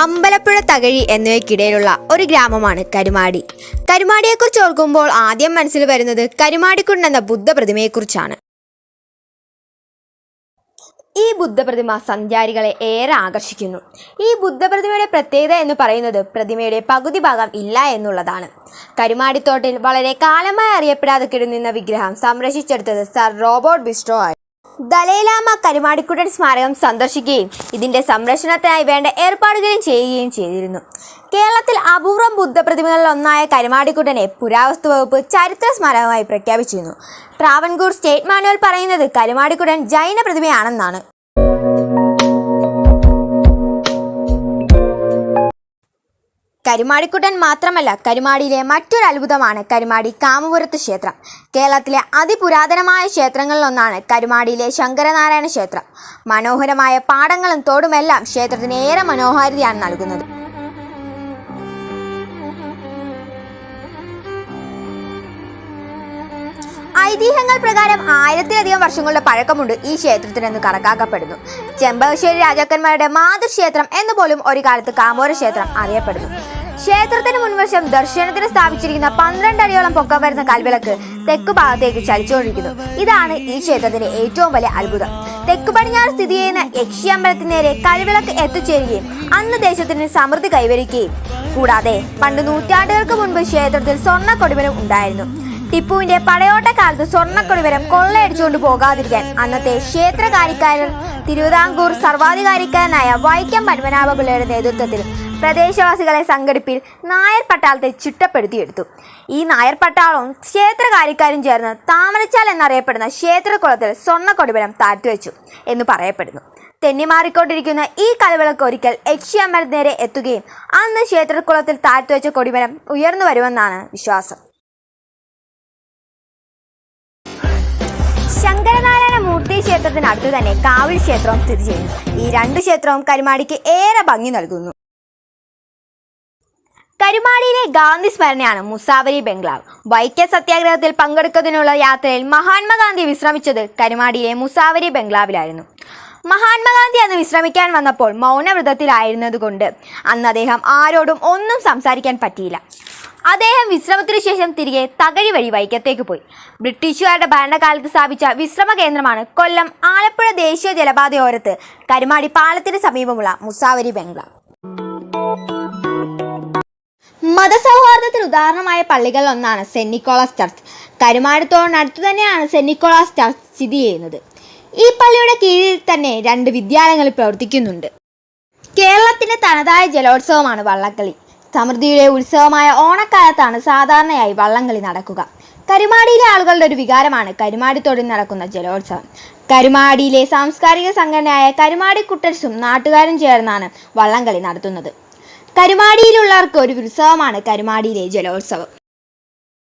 അമ്പലപ്പുഴ തകഴി എന്നിവയ്ക്കിടയിലുള്ള ഒരു ഗ്രാമമാണ് കരുമാടി. കരുമാടിയെക്കുറിച്ച് ഓർക്കുമ്പോൾ ആദ്യം മനസ്സിൽ വരുന്നത് കരുമാടിക്കുണ്ട് എന്ന ബുദ്ധപ്രതിമയെക്കുറിച്ചാണ്. ഈ ബുദ്ധപ്രതിമ സഞ്ചാരികളെ ഏറെ ആകർഷിക്കുന്നു. ഈ ബുദ്ധപ്രതിമയുടെ പ്രത്യേകത എന്ന് പറയുന്നത് പ്രതിമയുടെ പകുതി ഭാഗം ഇല്ല എന്നുള്ളതാണ്. കരുമാടിത്തോട്ടിൽ വളരെ കാലമായി അറിയപ്പെടാതെ കിടന്നിരുന്ന വിഗ്രഹം സംരക്ഷിച്ചെടുത്തത് സർ റോബോട്ട് ബിസ്ട്രോ ആയി ദലൈലാമ കരുമാടിക്കുട്ടൻ സ്മാരകം സന്ദർശിക്കുകയും ഇതിന്റെ സംരക്ഷണത്തിനായി വേണ്ട ഏർപ്പാടുകളും ചെയ്യുകയും ചെയ്തിരുന്നു. കേരളത്തിൽ അപൂർവം ബുദ്ധപ്രതിമകളിൽ ഒന്നായ കരുമാടിക്കുട്ടനെ പുരാവസ്തു വകുപ്പ് ചരിത്ര സ്മാരകമായി പ്രഖ്യാപിച്ചിരുന്നു. ട്രാവൻകൂർ സ്റ്റേറ്റ് മാനുവൽ പറയുന്നത് കരുമാടിക്കുട്ടൻ ജൈന പ്രതിമയാണെന്നാണ് കരുമാടിക്കുട്ടൻ മാത്രമല്ല കരുമാടിയിലെ മറ്റൊരു അത്ഭുതമാണ് കരുമാടി കാമപുരത്ത് ക്ഷേത്രം. കേരളത്തിലെ അതിപുരാതനമായ ക്ഷേത്രങ്ങളിലൊന്നാണ് കരുമാടിയിലെ ശങ്കരനാരായണ ക്ഷേത്രം. മനോഹരമായ പാടങ്ങളും തോടുമെല്ലാം ക്ഷേത്രത്തിന് ഏറെ മനോഹാരിതയാണ് നൽകുന്നത്. ഐതിഹ്യങ്ങൾ പ്രകാരം ആയിരത്തിലധികം വർഷങ്ങളുടെ പഴക്കമുണ്ട് ഈ ക്ഷേത്രത്തിനെന്ന് കണക്കാക്കപ്പെടുന്നു. ചെമ്പകശ്ശേരി രാജാക്കന്മാരുടെ മാതൃക്ഷേത്രം എന്ന് പോലും ഒരു കാലത്ത് കാമോര ക്ഷേത്രം അറിയപ്പെടുന്നു. ക്ഷേത്രത്തിന് മുൻവശം ദർശനത്തിന് സ്ഥാപിച്ചിരിക്കുന്ന പന്ത്രണ്ട് അടിയോളം പൊക്കം വരുന്ന കൽവിളക്ക് തെക്ക് ഭാഗത്തേക്ക് ചലിച്ചുകൊണ്ടിരിക്കുന്നു. ഇതാണ് ഈ ക്ഷേത്രത്തിന്റെ ഏറ്റവും വലിയ അത്ഭുതം. തെക്ക് പടിഞ്ഞാറ് സ്ഥിതി ചെയ്യുന്ന യക്ഷി അമ്പലത്തിന് നേരെ കൽവിളക്ക് എത്തിച്ചേരുകയും അന്ന് ദേശത്തിന് സമൃദ്ധി കൈവരിക്കുകയും. കൂടാതെ പണ്ട് നൂറ്റാണ്ടുകൾക്ക് മുൻപ് ക്ഷേത്രത്തിൽ സ്വർണ കൊടിമരം ഉണ്ടായിരുന്നു. ടിപ്പുവിന്റെ പടയോട്ട കാലത്ത് സ്വർണക്കൊടിവരം കൊള്ളയടിച്ചുകൊണ്ട് പോകാതിരിക്കാൻ അന്നത്തെ ക്ഷേത്രകാരിക്കാരൻ തിരുവിതാംകൂർ സർവാധികാരിക്കാരനായ വൈക്കം പത്മനാഭപിള്ളയുടെ നേതൃത്വത്തിൽ പ്രദേശവാസികളെ സംഘടിപ്പിൽ നായർ പട്ടാളത്തെ ചിട്ടപ്പെടുത്തിയെടുത്തു. ഈ നായർ പട്ടാളവും ക്ഷേത്രകാരിക്കാരും ചേർന്ന് താമരച്ചാൽ എന്നറിയപ്പെടുന്ന ക്ഷേത്രകുളത്തിൽ സ്വർണക്കൊടിവരം താഴ്ത്തിവെച്ചു എന്ന് പറയപ്പെടുന്നു. തെന്നിമാറിക്കൊണ്ടിരിക്കുന്ന ഈ കലവിളക്ക് ഒരിക്കൽ യക്ഷിയമ്മൽ നേരെ എത്തുകയും അന്ന് ക്ഷേത്രക്കുളത്തിൽ താഴ്ത്തിവെച്ച കൊടിമരം ഉയർന്നു വരുമെന്നാണ് വിശ്വാസം. ശങ്കരനാരായണ മൂർത്തി ക്ഷേത്രത്തിന് അടുത്ത് തന്നെ കാവിൽ ക്ഷേത്രവും സ്ഥിതി ചെയ്യുന്നു. ഈ രണ്ട് ക്ഷേത്രവും കരുമാടിക്ക് ഏറെ ഭംഗി നൽകുന്നു. കരുമാടിയിലെ ഗാന്ധി സ്മരണയാണ് മുസാവരി ബംഗ്ലാവ്. വൈക്ക സത്യാഗ്രഹത്തിൽ പങ്കെടുക്കുന്നതിനുള്ള യാത്രയിൽ മഹാത്മാഗാന്ധി വിശ്രമിച്ചത് കരുമാടിയിലെ മുസാവരി ബംഗ്ലാവിലായിരുന്നു. മഹാത്മാഗാന്ധി അന്ന് വിശ്രമിക്കാൻ വന്നപ്പോൾ മൗനവ്രതത്തിലായിരുന്നതുകൊണ്ട് അന്ന് അദ്ദേഹം ആരോടും ഒന്നും സംസാരിക്കാൻ പറ്റിയില്ല. അദ്ദേഹം വിശ്രമത്തിനു ശേഷം തിരികെ തകഴി വഴി വൈക്കത്തേക്ക് പോയി. ബ്രിട്ടീഷുകാരുടെ ഭരണകാലത്ത് സ്ഥാപിച്ച വിശ്രമ കേന്ദ്രമാണ് കൊല്ലം. ആലപ്പുഴ ദേശീയ ജലപാതയോരത്ത് കരുമാടി പാലത്തിന് സമീപമുള്ള മുസാവരി ബംഗ്ല. മതസൗഹാർദ്ദത്തിന് ഉദാഹരണമായ പള്ളികളിൽ ഒന്നാണ് സെന്റ് നിക്കോളാസ് ചർച്ച്. കരുമാടത്തോടിനടുത്തു തന്നെയാണ് സെന്റ് നിക്കോളാസ് ചർച്ച് സ്ഥിതി ചെയ്യുന്നത്. ഈ പള്ളിയുടെ കീഴിൽ തന്നെ രണ്ട് വിദ്യാലയങ്ങൾ പ്രവർത്തിക്കുന്നുണ്ട്. കേരളത്തിന്റെ തനതായ ജലോത്സവമാണ് വള്ളംകളി സമൃദ്ധിയുടെ ഉത്സവമായ ഓണക്കാലത്താണ് സാധാരണയായി വള്ളംകളി നടക്കുക. കരുമാടിയിലെ ആളുകളുടെ ഒരു വികാരമാണ് കരുമാടിത്തോടിൽ നടക്കുന്ന ജലോത്സവം. കരുമാടിയിലെ സാംസ്കാരിക സംഘടനയായ കരുമാടി കുട്ടൻസും നാട്ടുകാരും ചേർന്നാണ് വള്ളംകളി നടത്തുന്നത്. കരുമാടിയിലുള്ളവർക്ക് ഒരു ഉത്സവമാണ് കരുമാടിയിലെ ജലോത്സവം.